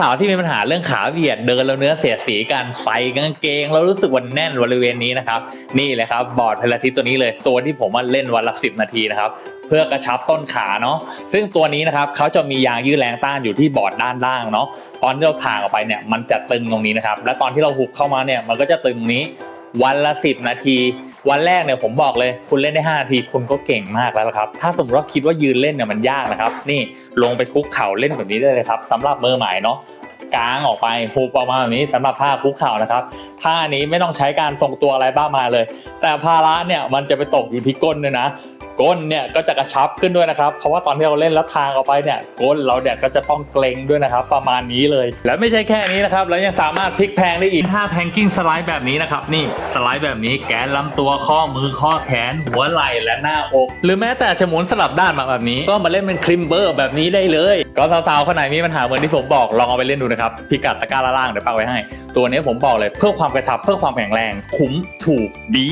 สาวที่มีปัญหาเรื่องขาเบียดเดินแล้วเนื้อเสียดสีกันใส่กางเกงแล้วรู้สึกวันแน่นบริเวณนี้นะครับนี่เลยครับบอร์ดเพลาทิสตัวนี้เลยตัวที่ผมมาเล่นวันละสินาทีนะครับเพื่อกระชับต้นขาเนาะซึ่งตัวนี้นะครับเขาจะมียางยืดแรงต้านอยู่ที่บอร์ดด้านล่างเนาะตอนที่เราถ่างออกไปเนี่ยมันจะตึงตรงนี้นะครับและตอนที่เราหุบเข้ามาเนี่ยมันก็จะตึงนี้วันละ 10 นาที วันแรกเนี่ยผมบอกเลย คุณเล่นได้5นาทีคุณก็เก่งมากแล้วครับ ถ้าสมมติว่าคิดว่ายืนเล่นเนี่ยมันยากนะครับ นี่ลงไปคุกเข่าเล่นแบบนี้ได้เลยครับสำหรับมือใหม่เนาะกางออกไปหุบออกมาแบบนี้สำหรับท่าคุกเข่านะครับท่านี้ไม่ต้องใช้การทรงตัวอะไรบ้างมาเลย แต่ภาระเนี่ยมันจะไปตกอยู่ที่ก้นด้วยนะ ก้นเนี่ยก็จะกระชับขึ้นด้วยนะครับ เพราะว่าตอนที่เราเล่นแล้วทางออกไปเนี่ยก้นเราเนี่ยก็จะต้องเกรงด้วยนะครับ ประมาณนี้เลย และไม่ใช่แค่นี้นะครับแล้วยังสามารถพลิกแพงได้อีกท่าแพงกิ้งสไลด์แบบนี้นะครับนี่สไลด์แบบนี้แกนลำตัวข้อมือข้อแขน หัวไหล่และหน้าอก หรือแม้แต่จะหมุนสลับด้านมาแบบนี้ ก็มาเล่นเป็นคลิมเบอร์แบบนี้ได้เลย ก็สาวๆคนไหนมีปัญหาเหมือนที่ผมบอกลองเอาไปเล่นดูนะครับพิกัดตะกร้าล่างเดี๋ยวปักไว้ให้ ตัวนี้ผมบอกเลยเพื่อความกระชับเพื่อความแข็งแรง คุ้มถูกดี